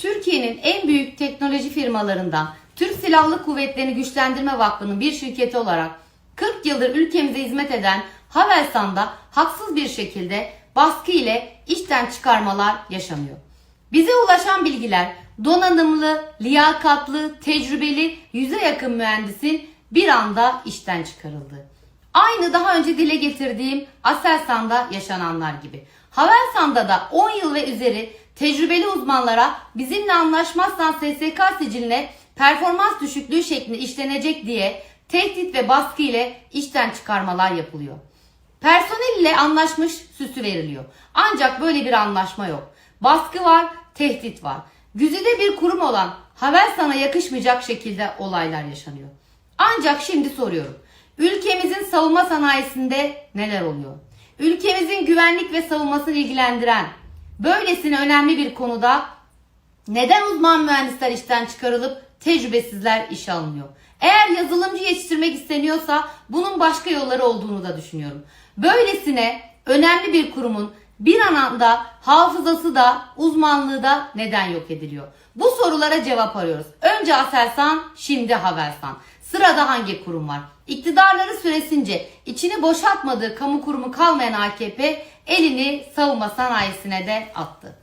Türkiye'nin en büyük teknoloji firmalarından Türk Silahlı Kuvvetlerini Güçlendirme Vakfı'nın bir şirketi olarak 40 yıldır ülkemize hizmet eden Havelsan'da haksız bir şekilde baskı ile işten çıkarmalar yaşanıyor. Bize ulaşan bilgiler donanımlı, liyakatlı, tecrübeli yüze yakın mühendisin bir anda işten çıkarıldı. Aynı daha önce dile getirdiğim Aselsan'da yaşananlar gibi. Havelsan'da da 10 yıl ve üzeri tecrübeli uzmanlara bizimle anlaşmazsan SSK siciline performans düşüklüğü şeklinde işlenecek diye tehdit ve baskı ile işten çıkarmalar yapılıyor. Personel ile anlaşmış süsü veriliyor. Ancak böyle bir anlaşma yok. Baskı var, tehdit var. Güzide bir kurum olan Havelsan'a yakışmayacak şekilde olaylar yaşanıyor. Ancak şimdi soruyorum. Ülkemizin savunma sanayisinde neler oluyor? Ülkemizin güvenlik ve savunmasını ilgilendiren böylesine önemli bir konuda neden uzman mühendisler işten çıkarılıp tecrübesizler işe alınıyor? Eğer yazılımcı yetiştirmek isteniyorsa bunun başka yolları olduğunu da düşünüyorum. Böylesine önemli bir kurumun bir anında hafızası da uzmanlığı da neden yok ediliyor? Bu sorulara cevap arıyoruz. Önce Aselsan, şimdi Havelsan. Sırada hangi kurum var? İktidarları süresince içini boşaltmadığı kamu kurumu kalmayan AKP elini savunma sanayisine de attı.